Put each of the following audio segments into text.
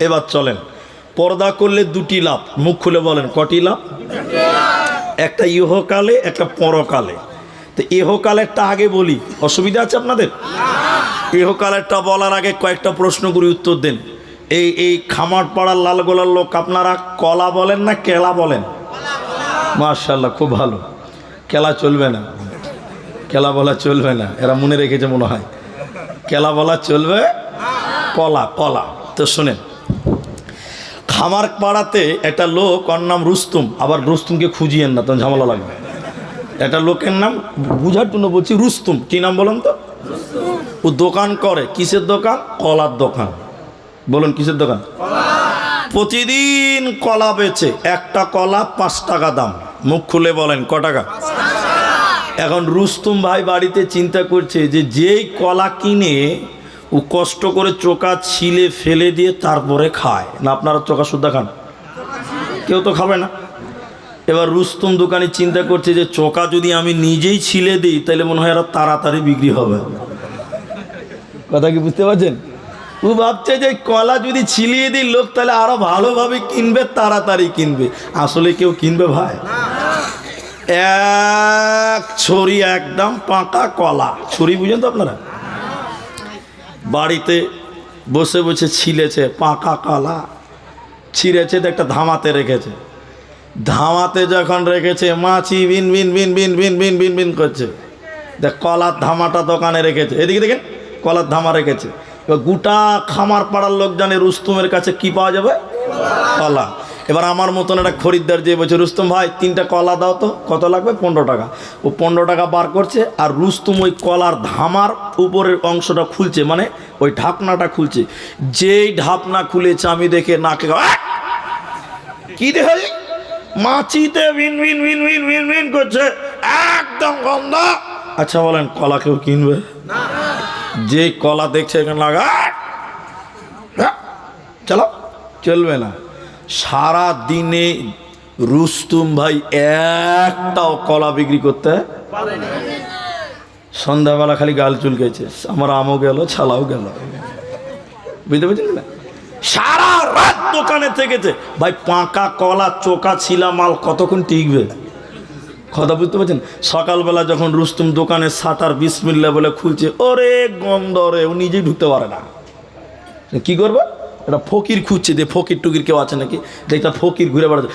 এবার চলেন। পর্দা করলে দুটি লাভ। মুখ খুলে বলেন, কটি লাভ? একটা ইহকালে, একটা পরকালে। তো ইহকালেরটা আগে বলি। অসুবিধা আছে আপনাদের? ইহকালেরটা বলার আগে কয়েকটা প্রশ্ন উত্তর দেন। এই এই খামার পাড়ার লালগোলার লোক আপনারা কলা বলেন না কেলা বলেন? মার্শাল্লাহ খুব ভালো। কেলা চলবে না। কেলা বলা চলবে না। এরা মনে রেখেছে মনে হয়। কেলা বলা চলবে? কলা কলা। তো শোনেন খামার পাড়াতে একটা লোক ওর নাম রুস্তুম। আবার রুস্তুমকে খুঁজিয়েন না তখন ঝামেলা লাগবে। একটা লোকের নাম বুঝার জন্য বলছি রুস্তুম। কি নাম বলেন তো? ও দোকান করে। কিসের দোকান? কলার দোকান। বলুন কিসের দোকান? প্রতিদিন কলা বেচে একটা কলা পাঁচ টাকা দাম। মুখ খুলে বলেন ক টাকা। এখন রুস্তুম ভাই বাড়িতে চিন্তা করছে যে যেই কলা কিনে ও কষ্ট করে চোকা ছিলে ফেলে দিয়ে তারপরে খায়। না, আপনারা চোকা সুদ্ধা খান? কেউ তো খাবে না। এবার রুস্তুম দোকানে চিন্তা করছে যে চোকা যদি আমি নিজেই ছিলে দিই, তাহলে মনে হয় আরও তাড়াতাড়ি বিক্রি হবে। কথা কি বুঝতে পারছেন? ও ভাবছে যে কলা যদি ছিলিয়ে দিই লোক, তাহলে আরও ভালোভাবে কিনবে, তাড়াতাড়ি কিনবে। আসলে কেউ কিনবে ভাই? এক ছড়ি একদম পাকা কলা। ছড়ি বুঝেন তো আপনারা? বাড়িতে বসে বসে ছিলেছে, পাকা কলা, ছিঁড়েছে একটা ধামাতে রেখেছে। ধামাতে যখন রেখেছে, মাছি বিন বিন বিন বিন বিন বিন বিন বিন করছে। দেখ, কলার ধামাটা দোকানে রেখেছে। এদিকে দেখেন, কলার ধামা রেখেছে। এবার গোটা খামার পাড়ার লোক জানে রুস্তুমের কাছে কি পাওয়া যাবে? কলা। এবার আমার মতন একটা খরিদ্দার যে বলছে, রুস্তুম ভাই, তিনটা কলা দাও তো, কত লাগবে? পনেরো টাকা। ও পনেরো টাকা বার করছে আর রুস্তুম ওই কলার ধামার উপরের অংশটা খুলছে মানে ওই ঢাকনাটা খুলছে। যেই ঢাকনা খুলেছে, আমি দেখে নাকে! কি দেখে মাছিতে বিন বিন বিন বিন বিন বিন করছে। একদম গন্ধ। আচ্ছা বলেন, কলা কেউ কিনবে? যে কলা দেখছে, এখানে লাগা চলো। চলবে না। সারা দিনে রুস্তুম ভাই একটাও কলা বিক্রি করতে সন্ধ্যাবেলা খালি গাল চুলকেছে আমার আমও গেল, ছালাও গেল। বুঝতে পারছেন না? সারা রাত দোকানে থেকেছে। ভাই, পাকা কলা, চোকা ছিলা মাল কতক্ষণ টিকবে? কথা বুঝতে পারছেন? সকালবেলা যখন রুস্তুম দোকানে সাটার বিসমিল্লা বলে খুলছে, ওরে গন্ধ রে ও নিজেই ঢুকতে পারে না। কি করব? এটা ফকির খুঁজছে যে ফকির টুকির কেউ আছে নাকি? দেখটা ফকির ঘুরে বেড়াচ্ছে।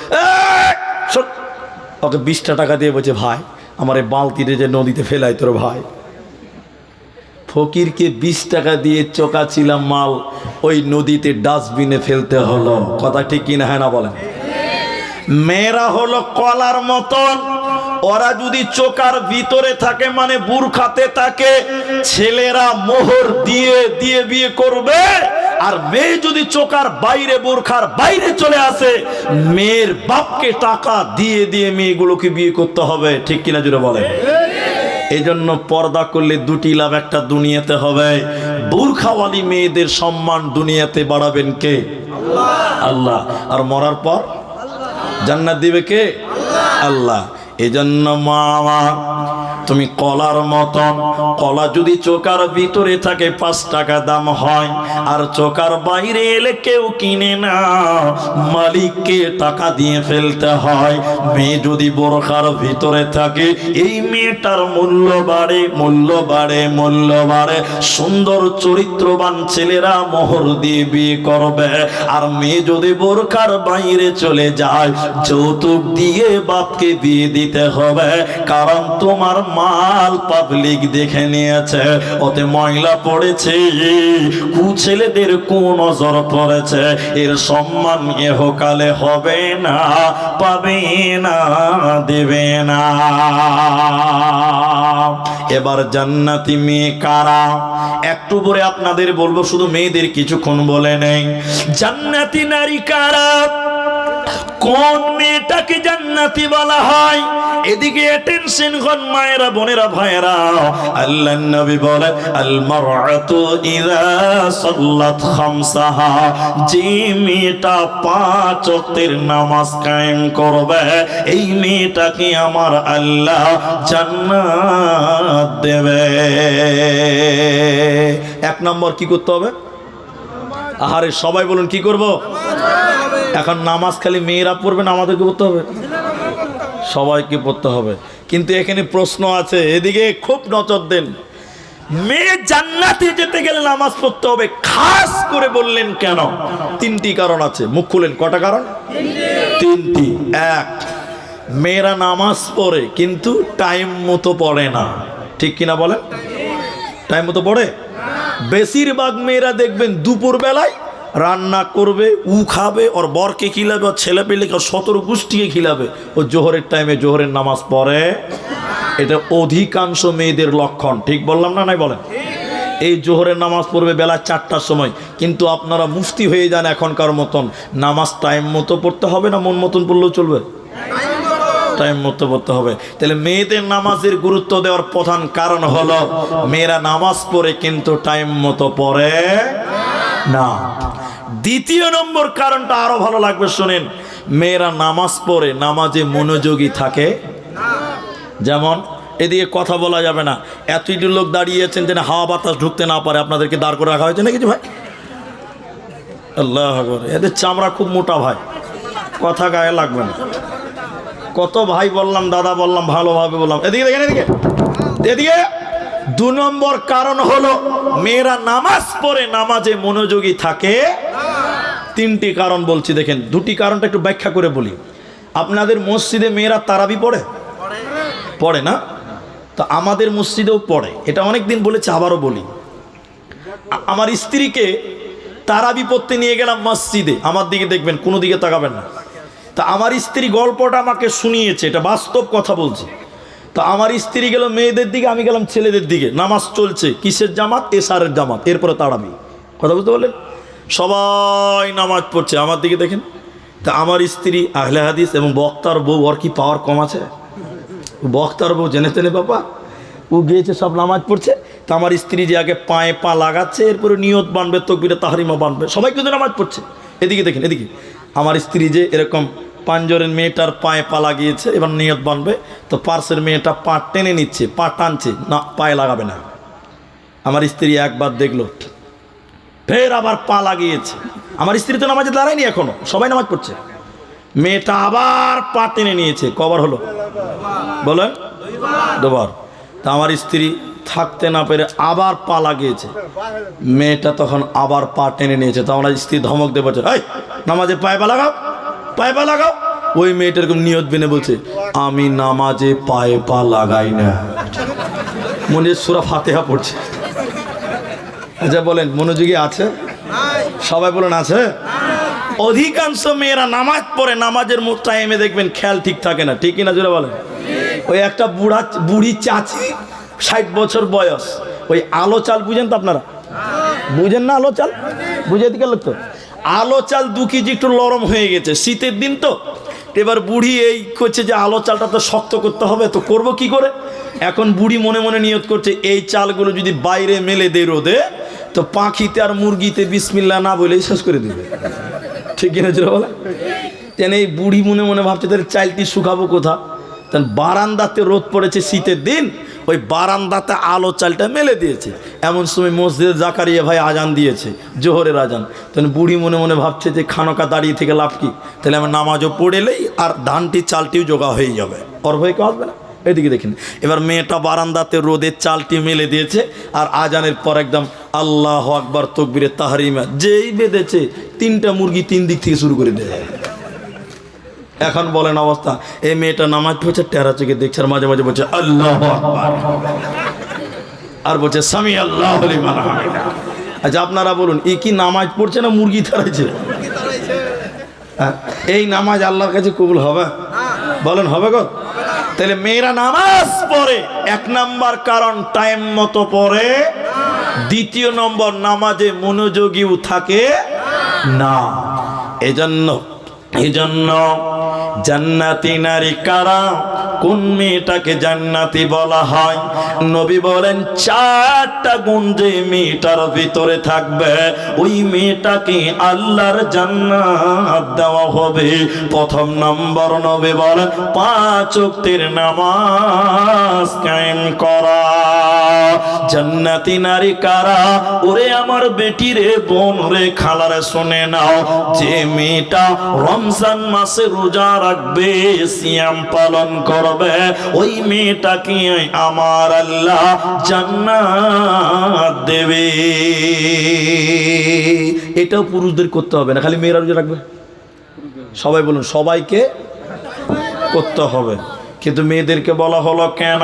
ওকে বিশটা টাকা দিয়ে বলছে, ভাই, আমার এই বালতিতে যে নদীতে ফেলাই তোর ভাই। ফকিরকে বিশ টাকা দিয়ে চোকা ছিলাম মাল, ওই নদীতে ডাস্টবিনে ফেলতে হলো। কথা ঠিক কিনা হ্যাঁ না বলেন? মেয়েরা হলো কলার মতন, ওরা যদি চোকার ভিতরে থাকে মানে বুরখাতে থাকে, ছেলেরা মোহর দিয়ে দিয়ে বিয়ে করবে। আর মেয়ে যদি চোকার বাইরে, বোরখার বাইরে চলে আসে, মেয়ের বাপকে টাকা দিয়ে দিয়ে মেয়েগুলোকে বিয়ে করতে হবে। ঠিক কিনা জুড়ে বলেন? এই জন্য পর্দা করলে দুটি লাভ, একটা দুনিয়াতে হবে। বুরখাওয়ালি মেয়েদের সম্মান দুনিয়াতে বাড়াবেন কে? আল্লাহ। আর মরার পর? জান্নাত দিবে কে? আল্লাহ। এজন্য মা তুমি কলার মতন। কলা যদি চোকার ভিতরে থাকে, পাঁচ টাকা দাম হয়। আর চোকার বাইরে এলে কেউ কিনে না। মালিককে টাকা দিয়ে ফেলতে হয়। মেয়ে যদি বোরখার ভিতরে থাকে, এই মেয়েটার মূল্য বাড়ে মূল্য বাড়ে মূল্য বাড়ে। সুন্দর চরিত্রবান ছেলেরা মোহর দিয়ে বিয়ে করবে। আর মেয়ে যদি বোরখার বাইরে চলে যায়, যৌতুক দিয়ে বাপকে বিয়ে দিতে হবে। কারণ তোমার মাল পাবলিক দেখে নিয়েছে, ওতে ময়লা পড়েছে, কু ছেলেদের কোন নজর পড়েছে, এর সম্মান এহকালে হবে না, পাবে না, দেবে না। এবার জান্নাতি মেয়ে কারা? একটু পরে আপনাদের বলব, শুধু মেয়েদের কিছুক্ষণ বলে নেই। জান্নাতি নারী কারা? কোন মেয়েটাকে জান্নাতি বলা হয়? এদিকে টেনশন হন মায়েরা, বোনেরা, ভাইয়েরা। আল্লাহ নবী বলে আল মারআতু ইযা সাল্লাত খামসাহা। যে মেয়েটা পাঁচ ওয়াক্তের নামাজ কায়েম করবে, এই মেয়েটাকে আমার আল্লাহ জান্নাত দেবে। এক নম্বর কি করতে হবে? আহারে, সবাই বলুন কি করব? এখন নামাজ খালি মেয়েরা পড়বে না, আমাদেরকে পড়তে হবে? সবাইকে পড়তে হবে। কিন্তু এখানে প্রশ্ন আছে, এদিকে খুব নজর দেন। মেয়ে জান্নাতে যেতে গেলে নামাজ পড়তে হবে, খাস করে বললেন কেন? তিনটি কারণ আছে, মুখ খুলেন, কটা কারণ? তিনটি। এক, মেয়েরা নামাজ পড়ে, কিন্তু টাইম মতো পড়ে না। ঠিক কিনা বলেন? টাইম মতো পড়ে? বেশিরভাগ মেয়েরা দেখবেন দুপুর বেলায় রান্না করবে, উ খাবে, ওর বরকে খিলাবে, ওর ছেলে পেলেকে, ওর সতেরো গোষ্ঠীকে খিলাবে। ও জোহরের টাইমে জোহরের নামাজ পড়ে। এটা অধিকাংশ মেয়েদের লক্ষণ। ঠিক বললাম না নাই বলেন? এই জোহরের নামাজ পড়বে বেলা চারটার সময়। কিন্তু আপনারা মুফতি হয়ে যান এখনকার মতন। নামাজ টাইম মতো পড়তে হবে না মন মতন পড়লেও চলবে? টাইম মতো পড়তে হবে। তাহলে মেয়েদের নামাজের গুরুত্ব দেওয়ার প্রধান কারণ হলো, মেয়েরা নামাজ পড়ে কিন্তু টাইম মতো পড়ে না। দ্বিতীয় নম্বর কারণটা আরও ভালো লাগবে, শোনেন। মেয়েরা নামাজ পড়ে, নামাজে মনোযোগী থাকে। যেমন, এদিকে কথা বলা যাবে না। এতটি লোক দাঁড়িয়েছেন যেন হাওয়া বাতাস ঢুকতে না পারে, আপনাদেরকে দাঁড় করে রাখা হয়েছে নাকি ভাই? আল্লাহ এদের চামড়া খুব মোটা ভাই। কথা গায়ে লাগবে না। কত ভাই বললাম, দাদা বললাম ভালোভাবে বললাম। এদিকে দেখেন, এদিকে। এদিকে। দু নম্বর কারণ হলো, মেয়েরা নামাজ পড়ে, নামাজে মনোযোগী থাকে। তিনটি কারণ বলছি, দেখেন। দুটি কারণটা একটু ব্যাখ্যা করে বলি। আপনাদের মসজিদে মেয়েরা তারাবি পড়ে? পড়ে না? তো আমাদের মসজিদেও পড়ে। এটা অনেক দিন বলেছে, আবারও বলি। আমার স্ত্রীকে তারাবি পড়তে নিয়ে গেলাম মসজিদে। আমার দিকে দেখবেন, কোনো দিকে তাকাবেন না। তা আমার স্ত্রী গল্পটা আমাকে শুনিয়েছে, এটা বাস্তব কথা বলছে। তো আমার স্ত্রী গেল মেয়েদের দিকে, আমি গেলাম ছেলেদের দিকে। নামাজ চলছে, কিসের জামাত? এসারের জামাত, এরপরে তারাবি। কথা বুঝতে পারলেন? সবাই নামাজ পড়ছে। আমার দিকে দেখেন। তা আমার স্ত্রী, আহলে হাদিস এবং বক্তার বউ, ওর কি পাওয়ার কম আছে? বক্তার বউ জেনে তেনে বাবা, ও গিয়েছে, সব নামাজ পড়ছে। তা আমার স্ত্রী যে আগে পায়ে পা লাগাচ্ছে, এরপরে নিয়ত বানবে, তকবিরে তাহারিমা বানবে। সবাই কিন্তু নামাজ পড়ছে। এদিকে দেখেন, এদিকে। আমার স্ত্রী যে এরকম পাঞ্জরের মেয়েটার পায়ে পা লাগিয়েছে, এবার নিয়ত বানবে, তো পার্সের মেয়েটা পা টেনে নিচ্ছে, পা টানছে, না, পায়ে লাগাবে না। আমার স্ত্রী একবার দেখল ফের আবার পা লাগিয়েছে। আমার স্ত্রী তো নামাজে দাঁড়ায়নি এখনও, সবাই নামাজ পড়ছে। মেয়েটা আবার পা টেনে নিয়েছে, কবার হলো? বলেন। দুবার। তা আমার স্ত্রী থাকতে না পেরে আবার পা লাগিয়েছে। মেয়েটা তখন আবার পা টেনে নিয়েছে, তো আমার স্ত্রী ধমক বলছে, এই, নামাজে পায়ে পা লাগাও, পায়ে পা লাগাও। ওই মেয়েটা এরকম নিয়ত বেনে বলছে, আমি নামাজে পায়ে পা লাগাই না। মনে সুরা ফাতেহা পড়ছে। আচ্ছা বলেন, মনোযোগী আছে? সবাই বলেন, আছে? অধিকাংশ মেয়েরা নামাজ পড়ে, নামাজের টাইমে দেখবেন খেয়াল ঠিক থাকে না। ঠিক কিনা জোরে বলেন? ওই একটা বুড়া, বুড়ি চাচি, ষাট বছর বয়স। ওই আলো চাল বুঝেন তো আপনারা? বুঝেন না আলো চাল? বুঝে দিকে লোক তো। আলো চাল দু কেজি একটু নরম হয়ে গেছে। শীতের দিন তো? এবার বুড়ি এই করছে যে আলো চালটা তো শক্ত করতে হবে, তো করব কি করে? এখন বুড়ি মনে মনে নিয়ত করছে, এই চালগুলো যদি বাইরে মেলে দে রোদে, তো পাখিতে আর মুরগিতে বিসমিল্লা না বলেই শেষ করে দেবে। ঠিক কিনা ছিল বলে? এই বুড়ি মনে মনে ভাবছে, তাহলে চালটি শুকাবো কোথা? বারান্দাতে রোদ পড়েছে শীতের দিন, ওই বারান্দাতে আলো চালটা মেলে দিয়েছে। এমন সময় মসজিদে জাকারিয়া ভাই আজান দিয়েছে, জোহরের আজান। তখন বুড়ি মনে মনে ভাবছে যে খানকা দাঁড়িয়ে থেকে লাভ কি? তাহলে আমার নামাজও পড়েলেই আর ধানটি চালটিও জোগা হয়ে যাবে। ওর ভয় কেউ আসবে না? এদিকে দেখেন, এবার মেয়েটা বারান্দাতে রোদের চালটি মেলে দিয়েছে আর আজানের পর একদম আল্লাহ আকবার তকবিরে তাহারিমা, যেই বেঁধেছে, তিনটা মুরগি তিন দিক থেকে শুরু করে দেয়। এখন বলেন অবস্থা এই মেয়েটা নামাজ পড়ছে টেরা চোখে দেখছে আর মাঝে মাঝে বলছে আল্লাহ আর বলছে স্বামী আল্লাহ। আচ্ছা আপনারা বলুন এই কি নামাজ পড়ছে না মুরগি ধরেছে? হ্যাঁ, এই নামাজ আল্লাহর কাছে কবুল হবে? বলেন হবে গো? তাহলে মেয়েরা নামাজ পড়ে এক নাম্বার কারণ টাইম মতো পড়ে দ্বিতীয় নম্বর নামাজে মনোযোগীও থাকে না। এজন্য এজন্য জান্নাতি নারী কারা? কোন মেয়েটাকে জান্নাতি বলা হয়? নবী বলেন, চারটা গুণ যে মেয়েটার ভিতরে থাকবে, ওই মেয়েটাকে আল্লাহর জান্নাত দেওয়া হবে। প্রথম নম্বর নবী বলেন, পাঁচ ওয়াক্তের নামাজ কায়েম করা। জান্নাতি নারী কারা? ওরে আমার বেটি রে বোন রে, খালারে শুনে নাও। যে মেয়েটা রমজান মাসে রোজা রাখবে, সিয়াম পালন করবে ওই মেয়েটাকে আমার আল্লাহ জান্নাত দেবে। এটাও পুরুষদের করতে হবে না, খালি মেয়েরা রোজা রাখবে? সবাই বলুন, সবাইকে করতে হবে। কিন্তু মেয়েদেরকে বলা হলো কেন?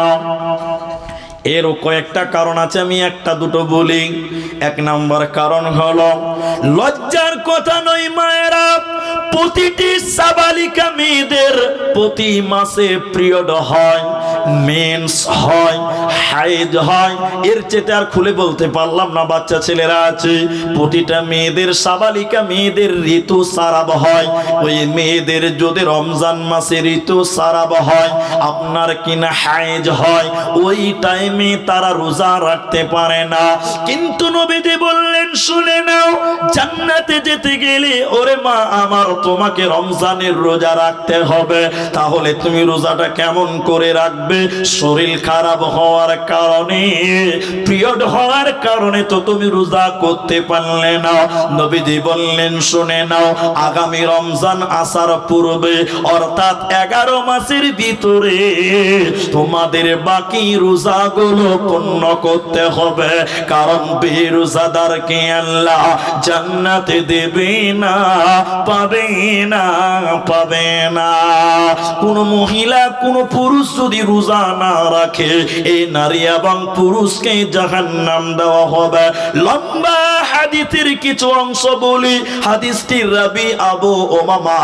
এরও কয়েকটা কারণ আছে, আমি একটা দুটো বলি। এক নাম্বার কারণ হলো, লজ্জার কথা নয় মায়েরা। প্রতিটি সাবালিকা মেয়েদের প্রতি মাসে পিরিয়ড হয়, মেন্স হয়, হাইজ হয়। এর চেতে আর খুলে বলতে পারলাম না, বাচ্চা ছেলেরা আছে। প্রতিটা মেয়েদের সাবালিকা মেয়েদের ঋতু সারাব হয়। ওই মেয়েদের যদি রমজান মাসে ঋতু সারাব হয়, আপনার কিনা হাইজ হয়, ওই টাইমে তারা রোজা রাখতে পারে না। কিন্তু নবীজি বললেন, শুনে নাও, জান্নাতে যেতে গেলে ওরে মা, আমার তোমাকে রমজানের রোজা রাখতে হবে। তাহলে তুমি রোজাটা কেমন করে রাখবে? শরীর খারাপ হওয়ার কারণে, পিরিয়ড হওয়ার কারণে তো তুমি রোজা করতে পারলে না। নবীজি বললেন, শুনে নাও, আগামী রমজান আসার পূর্বে, অর্থাৎ এগারো মাসের ভিতরে তোমাদের বাকি রোজাগুলো পূর্ণ করতে হবে। কারণ বেরোজাদারকে আল্লাহ জান্নাতে দেবে না, পাবে না পাবে না কোন মহিলা পুরুষ যদি রোজা না রাখে এই নারী এবং পুরুষকে জাহান্নাম দেওয়া হবে। লম্বা হাদিসের কিছু অংশ বলি। হাদিসটির রাবি আবু ওমামা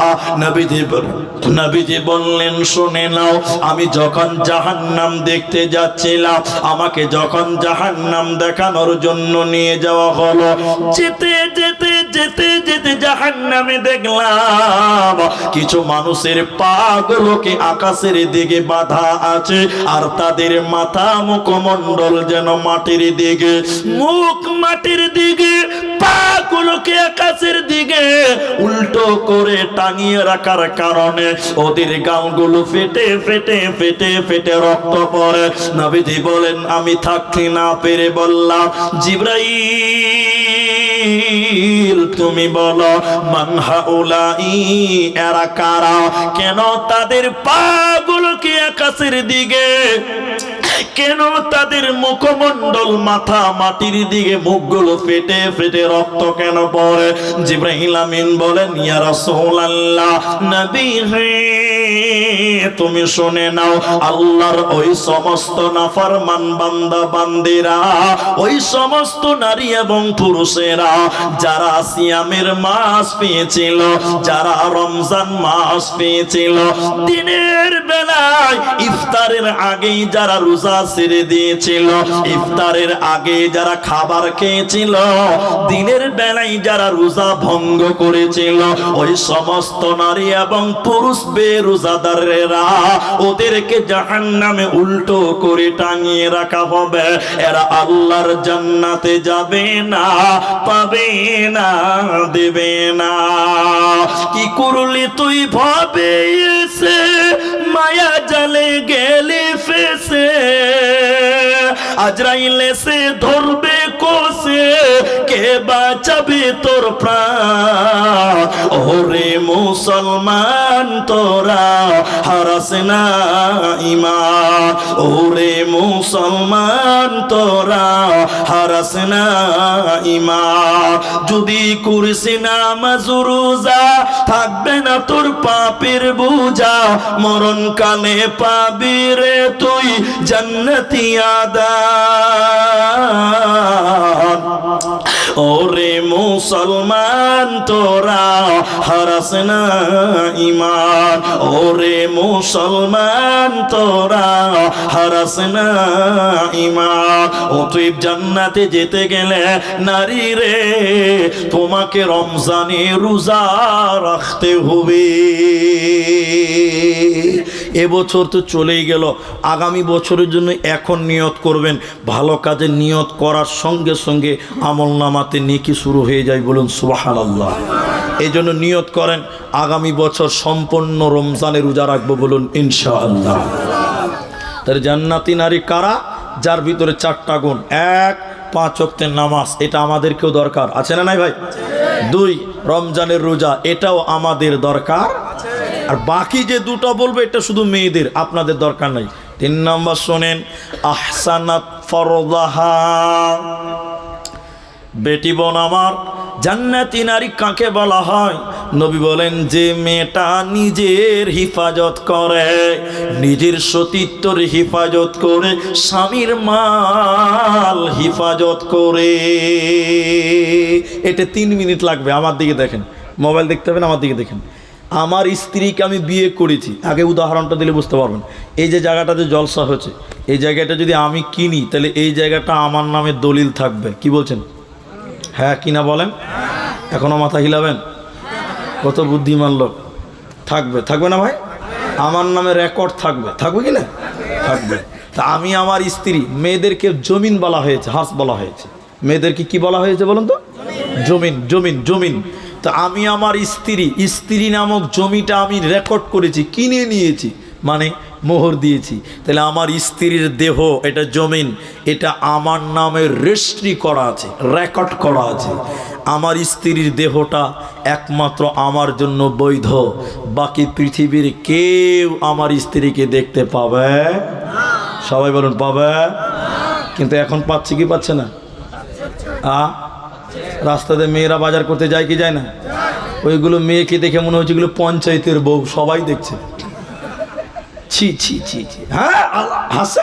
নবীজি বললেন, শুনে নাও, আমি যখন জাহান্নাম দেখতে যাচ্ছিলাম, আমাকে যখন জাহান্নাম দেখানোর জন্য নিয়ে যাওয়া হলো, যেতে যেতে যেতে যেতে জাহান্নামে দেখলাম, কিছু মানুষের পা গুলোকে আকাশের দিকে বাধা আছে আর তাদের মাথা মুখমণ্ডল যেন মাটির দিকে, মুখ মাটির দিকে পা গুলোকে আকাশের দিকে উল্টো করে টাঙিয়ে রাখার কারণে ওদের গালগুলো ফেটে ফেটে ফেটে ফেটে রক্ত পড়ে। নবীজি বলেন, আমি থাকতে না পেরে বললাম, জিব্রাইল তুমি বলো মানহাউলাই এরা কারা? কেন তাদের পাগুলোকে আকাশের দিকে কেন তাদের মুখমণ্ডল মাথা মাটির দিকে মুখগুলো ফেটে ফেটে রক্ত কেন পড়ে? জিব্রাহিল আমিন বলেন, ইয়া রাসূলুল্লাহ, নবী হে তুমি শুনে নাও, আল্লাহর ওই সমস্ত নাফরমান বান্দা বান্দিরা, ওই সমস্ত নারী এবং পুরুষেরা, যারা সিয়ামের মাস পেয়েছিল, যারা রমজান মাস পেয়েছিল, দিনের বেলায় ইফতারের আগেই যারা রোজা ছেড়ে দিয়েছিল। ইফতারের আগে যারা খাবার খেয়েছিল, দিনের বেলায় যারা রোজা ভঙ্গ করেছিল, ওই সমস্ত নারী এবং পুরুষ বেরোজাদারেরা ওদেরকে জাহান নামে উল্টো করে টাঙিয়ে রাখা হবে। এরা আল্লাহর জান্নাতে যাবে না, পাবে না, দেবে না। কি করলি তুই ভাবে? এসে মায়া জালে গেলে ফেসে আজরাইলে সে ধরবে কোসে কে বাঁচাবে তোর প্রাণ ওরে মুসলমান, তোরা হারাস না ইমান ওরে মুসলমান, তোরা হারাস না ইমান যদি করিস না মাজুরুজা থাকবে না তোর পাপের বুঝা মরণ কালে পাবি রে তুই জান্নাতি আদান ওরে মুসলমান, তোরা হারাস না ইমান ওরে মুসলমান, তোরা হারাস না ইমান ও তুই জান্নাতে যেতে গেলে নারী রে, তোমাকে রমজানে রোজা রাখতে হবে। এবছর তো চলেই গেল। আগামী বছরের জন্য এখন নিয়ত করবেন। ভালো কাজে নিয়ত করার সঙ্গে সঙ্গে আমল নামাতে নেকি শুরু হয়ে যায় বলুন সুবাহান আল্লাহ এই জন্য নিয়ত করেন, আগামী বছর সম্পূর্ণ রমজানের রোজা রাখব বলুন ইনশাআল্লাহ। তাহলে জান্নাতি নারী কারা? যার ভিতরে চারটা গুণ। এক, পাঁচ অক্তের নামাজ, এটা আমাদেরকেও দরকার। আছে না নাই ভাই? দুই, রমজানের রোজা, এটাও আমাদের দরকার। আর বাকি যে দুটো বলব, এটা শুধু মেয়েদের, আপনাদের দরকার নাই। তিন নম্বর শোনেন, আহসানাত ফরদাহা। বেটি বোন আমার, জান্নাতি নারী কাকে বলা হয়? নবী বলেন, যে মেয়েটা নিজের হিফাজত করে, নিজের সতীত্বর হিফাজত করে, স্বামীর মাল হিফাজত করে। এটা তিন মিনিট লাগবে, আমার দিকে দেখেন। মোবাইল দেখতে হবে না, আমার দিকে দেখেন। আমার স্ত্রীকে আমি বিয়ে করেছি। আগে উদাহরণটা দিলে বুঝতে পারবেন। এই যে জায়গাটাতে জলসা হচ্ছে এই জায়গাটা যদি আমি কিনি, তাহলে এই জায়গাটা আমার নামে দলিল থাকবে। কি বলছেন? হ্যাঁ কিনা বলেন? এখনও মাথা হিলাবেন? কত বুদ্ধিমান লোক। থাকবে থাকবে না ভাই? আমার নামে রেকর্ড থাকবে। থাকবে কি না? থাকবে। তা আমি আমার স্ত্রী, মেয়েদেরকে জমিন বলা হয়েছে, হাঁস বলা হয়েছে। মেয়েদেরকে কি বলা হয়েছে বলুন তো? জমিন জমিন জমিন। তা আমি আমার স্ত্রী স্ত্রী নামক জমিটা আমি রেকর্ড করেছি, কিনে নিয়েছি মানে মোহর দিয়েছি। তাহলে আমার স্ত্রীর দেহ, এটা জমিন, এটা আমার নামে রেজিস্ট্রি করা আছে রেকর্ড করা আছে। আমার স্ত্রীর দেহটা একমাত্র আমার জন্য বৈধ, বাকি পৃথিবীর কেউ আমার স্ত্রীকে দেখতে পাবে? সবাই বলুন, পাবে? কিন্তু এখন পাচ্ছে কি পাচ্ছে না? আ? রাস্তাতে মেয়েরা বাজার করতে যায় কি যায় না? ওইগুলো মেয়েকে দেখে মনে হচ্ছে এগুলো পঞ্চায়েতের বউ সবাই দেখছে। ছি ছি ছি ছি। হ্যাঁ হাসে।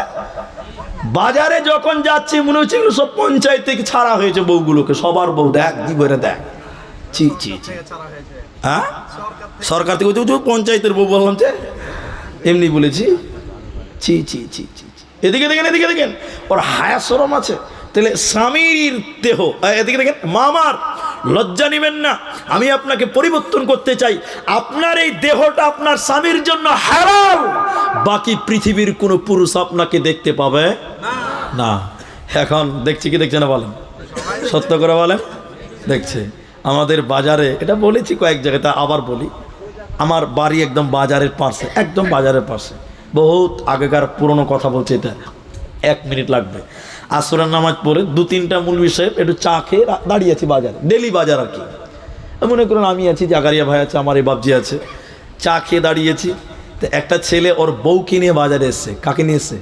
বাজারে যখন যাচ্ছে মনে হচ্ছে এগুলো সব পঞ্চায়েত থেকে ছাড়া হয়েছে বউগুলোকে সবার বউ। দেখ কি করে দেখ। ছি ছি ছি। হ্যাঁ? সরকার থেকে বলছে, "ওই পঞ্চায়েতের বউ বললাম যে। এমনি বলেছি। ছি ছি ছি ছি। এদিকে দেখেন এদিকে দেখেন। ওর হায়া সরম আছে। তাহলে স্বামীর দেহ এদিকে দেখেন, মামার, লজ্জা নেবেন না, আমি আপনাকে পরিবর্তন করতে চাই। আপনার এই দেহটা আপনার স্বামীর জন্য হারাম। বাকি পৃথিবীর কোনো পুরুষ আপনাকে দেখতে পাবে না। এখন দেখছি কি দেখছে না বলেন? সত্য করে বলেন? দেখছে। আমাদের বাজারে, এটা বলেছি কয়েক জায়গায়, তা আবার বলি। আমার বাড়ি একদম বাজারের পাশে, একদম বাজারের পাশে। বহুত আগেকার পুরনো কথা বলছে এটা। এক মিনিট লাগবে। আসরের নামাজ পড়ে দু, তিনটা মূল বিষয়ে একটু চা খেয়ে দাঁড়িয়ে আছি বাজারে, ডেলি বাজার আর কি। মনে করুন আমি আছি জাগারিয়া ভাই আছে, আমার এই বাবজি আছে। চা খেয়ে দাঁড়িয়েছি। তো একটা ছেলে ওর বউকে নিয়ে বাজারে এসছে। কাকে নিয়ে এসছে?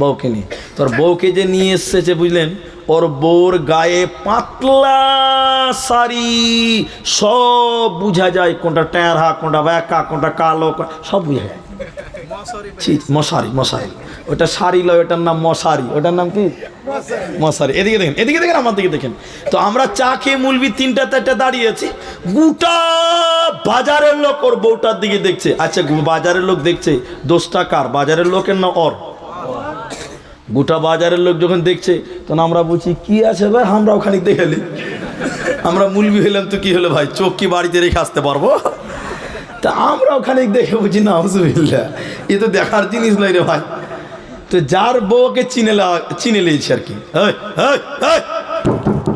বউকে নিয়ে। তোর বউকে যে নিয়ে এসেছে, বুঝলেন? ওর বউর গায়ে পাতলা শাড়ি, সব বোঝা যায় কোনটা ট্যাঁড়া, কোনটা ব্যাকা, কোনটা কালো সব বোঝা যায়। মশারি মশারি। ওটা শাড়ি লয় ওটার নাম মশারি। ওটার নাম কি? মশারি। এদিকে দেখেন এদিকে দেখেন আমার দিকে দেখেন। তো আমরা চা খেয়ে মুলবি তিনটা চারটা দাঁড়িয়ে আছি। গোটা বাজারের লোক ওর বউটার দিকে দেখছে। আচ্ছা বাজারের লোক দেখছে। দোষটা কার? বাজারের লোকের না ওর? গোটা বাজারের লোক যখন দেখছে তখন আমরা বলছি কি আছে ভাই? আমরাও খানিক দেখেলি আমরা মুলবি হইলাম তো কি হলো ভাই? চোখ কি বাড়িতে রেখে আসতে পারব? তা আমরাও খানিক দেখে বুঝি না হসবিল্লা এ তো দেখার জিনিস নয় রে ভাই। তো যার বউকে চিনে চিনে লিয়েছে আর কি।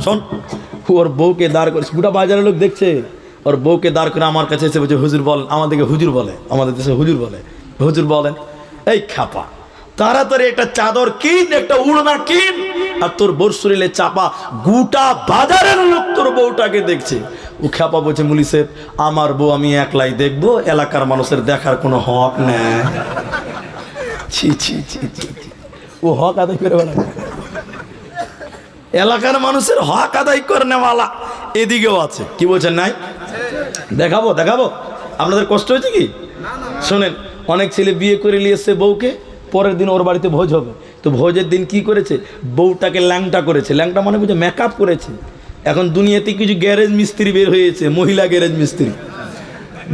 শোন, ওর বউকে দাঁড় করেছে গোটা বাজারের লোক দেখছে, ওর বউকে দাঁড় করে আমার কাছে এসে বলছে, হুজুর বল, আমাদেরকে হুজুর বলে, আমাদের দেশে হুজুর বলে, হুজুর বলেন, এই খাপা তাড়াতাড়ি একটা চাদর কিন, একটা উড়না কিন, আর তোর বোর শরীরে চাপা গোটা বাজারের লোক তোর বউটাকে দেখছে। ও খ্যাপা বলছে মুলিসের আমার বউ আমি একলাই দেখব, এলাকার মানুষের দেখার কোনো হক নেই। ছি ছি ছি। ও হক আদায় করে বেড়াবে এলাকার মানুষের হক আদায় করে নেওয়ালা এদিকেও আছে। কি বলছেন নাই? দেখাবো দেখাবো। আপনাদের কষ্ট হয়েছে কি? শোনেন অনেক ছেলে বিয়ে করে নিয়ে এসছে বউকে পরের দিন ওর বাড়িতে ভোজ হবে। তো ভোজের দিন কি করেছে? বউটাকে ল্যাংটা করেছে। ল্যাংটা মানে বুঝে মেকআপ করেছে। এখন দুনিয়াতে কিছু গ্যারেজ মিস্ত্রি বের হয়েছে মহিলা গ্যারেজ মিস্ত্রি।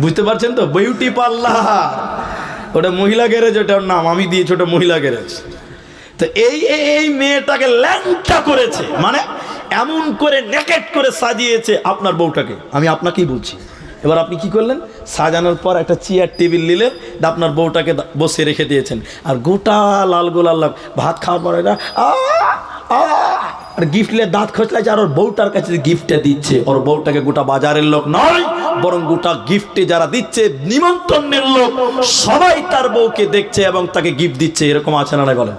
বুঝতে পারছেন তো? বিউটি পার্লার ওটা মহিলা গ্যারেজ, ওটার নাম। আমি দিয়েছি ওটা মহিলা গ্যারেজ। তো এই, এই- মেয়েটাকে ল্যাংটা করেছে। মানে এমন করে নেকেট করে সাজিয়েছে আপনার বউটাকে। আমি আপনাকেই বলছি। এবার আপনি কি করলেন? সাজানোর পর একটা চেয়ার, টেবিল নিলেন আপনার বউটাকে বসে রেখে দিয়েছেন। আর গোটা লাল গোলাল লাল ভাত খাওয়ার পরে না আর গিফট নিয়ে দাঁত খোঁচলাইছে আর ওর বউটার কাছে গিফটটা দিচ্ছে। ওর বউটাকে গোটা বাজারের লোক নয় বরং গোটা গিফটে যারা দিচ্ছে, নিমন্ত্রণের লোক, সবাই তার বউকে দেখছে এবং তাকে গিফট দিচ্ছে। এরকম আছে না নাই বলেন?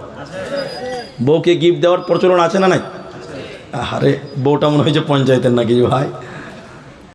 বউকে গিফট দেওয়ার প্রচলন আছে না নাই? আরে বউটা মনে হয় যে পঞ্চায়েতের নাকি ভাই।